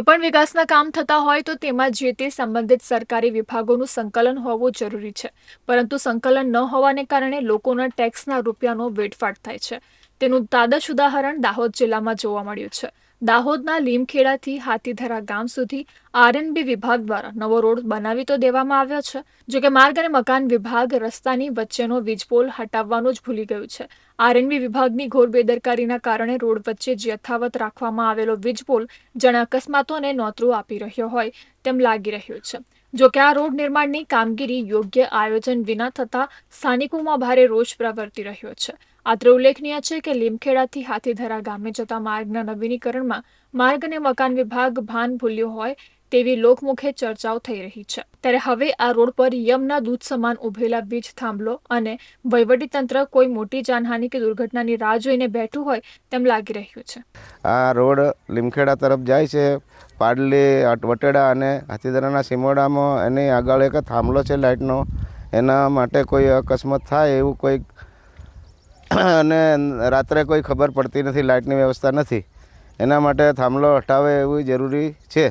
કોઈપણ વિકાસના કામ થતા હોય તો તેમાં જે તે સંબંધિત સરકારી વિભાગોનું સંકલન હોવું જરૂરી છે. પરંતુ સંકલન ન હોવાને કારણે લોકોના ટેક્સના રૂપિયાનો વેડફાટ થાય છે. તેનું તાદશ ઉદાહરણ દાહોદ જિલ્લામાં જોવા મળ્યું છે. દાહોદના લીમખેડાથી હાથીધરા ગામ સુધી આરએનબી વિભાગ દ્વારા નવો રોડ બનાવી તો દેવામાં આવ્યો છે. જો કે માર્ગ અને મકાન વિભાગ રસ્તાની વચ્ચેનો વીજપોલ હટાવવાનું જ ભૂલી ગયું છે. આરએનબી વિભાગની ઘોર બેદરકારીના કારણે રોડ વચ્ચે જ યથાવત રાખવામાં આવેલો વીજપોલ જાણે અકસ્માતોને નોતરું આપી રહ્યો હોય. તેમ લાગી રહ્યું છે. જો કે આ રોડ નિર્માણની કામગીરી યોગ્ય આયોજન વિના થતા સ્થાનિકોમાં ભારે રોષ પ્રવર્તી રહ્યો છે. અત્રે ઉલ્લેખનીય છે કે લીમખેડાથી હાથીધરા ગામે જતા માર્ગના નવીનીકરણમાં માર્ગ અને મકાન વિભાગ ભાન ભૂલ્યો હોય તેવી લોકમુખે ચર્ચાઓ થઈ રહી છે. ત્યારે હવે આ રોડ પર યમના દૂધ સમાન ઉભેલા વીજ થાંભલો અને વહીવટીતંત્ર કોઈ મોટી જાનહાનિ કે દુર્ઘટનાની રાહ જોઈને બેઠું હોય તેમ લાગી રહ્યું છે. આ રોડ લીમખેડા તરફ જાય છે. પાડલી વટેડા અને હાથીદરાના સિમોડામાં એની આગળ એક થાંભલો છે લાઇટનો. એના માટે કોઈ અકસ્માત થાય એવું કોઈ અને રાત્રે કોઈ ખબર પડતી નથી, લાઇટની વ્યવસ્થા નથી. એના માટે થાંભલો હટાવે એવું જરૂરી છે.